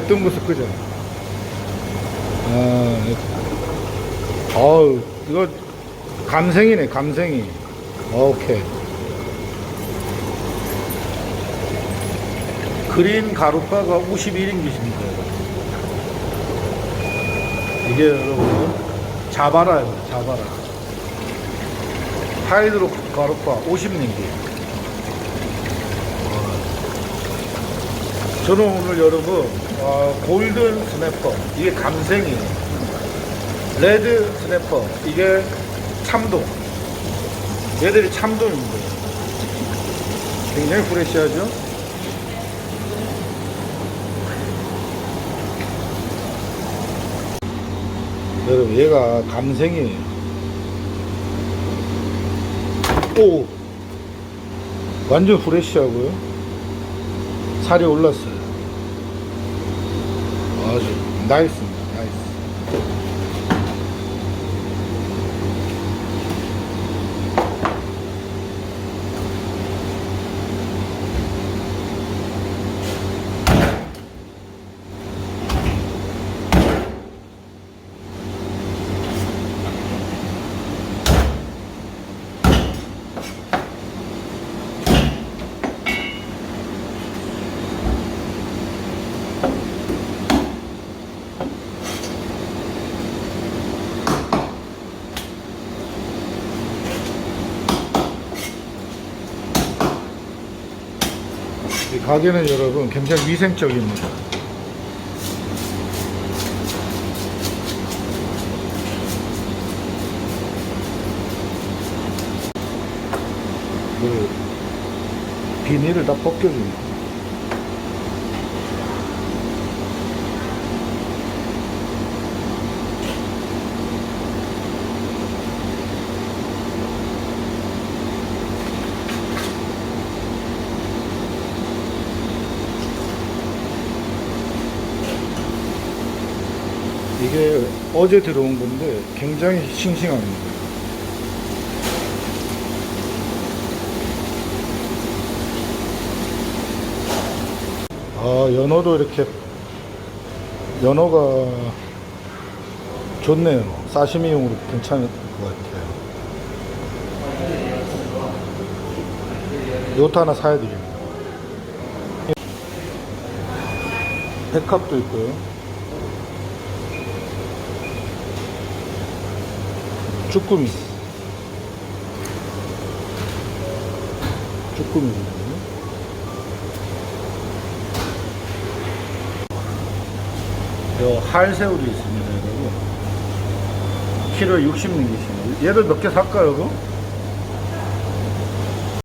뜬 모습 그죠? 아, 어우, 이거 감생이네, 감생이. 오케이. 그린 가루파가 51인기십니다. 이게 여러분, 자바라예요, 자바라. 하이드로 가루파 50링기. 저는 오늘 여러분 어, 골든 스냅퍼 이게 감생이 레드 스냅퍼 이게 참돔. 얘들이 참돔입니다. 굉장히 프레시하죠? 여러분 얘가 감생이에요. 오! 완전 프레시하고요. 살이 올랐어요. 아주 나이스입니다. 나이스. 이 가게는 여러분 굉장히 위생적입니다. 그 비닐을 다 벗겨줍니다. 이게 어제 들어온 건데 굉장히 싱싱합니다. 아, 연어도 이렇게 연어가 좋네요. 사시미용으로 괜찮을 것 같아요. 이것도 하나 사야 되겠네요. 백합도 있고요. 쭈꾸미. 쭈꾸미거든요. 요 할새우도 있습니다, 여러분. 키로 60링기시네. 얘들 몇개 살까요, 이거?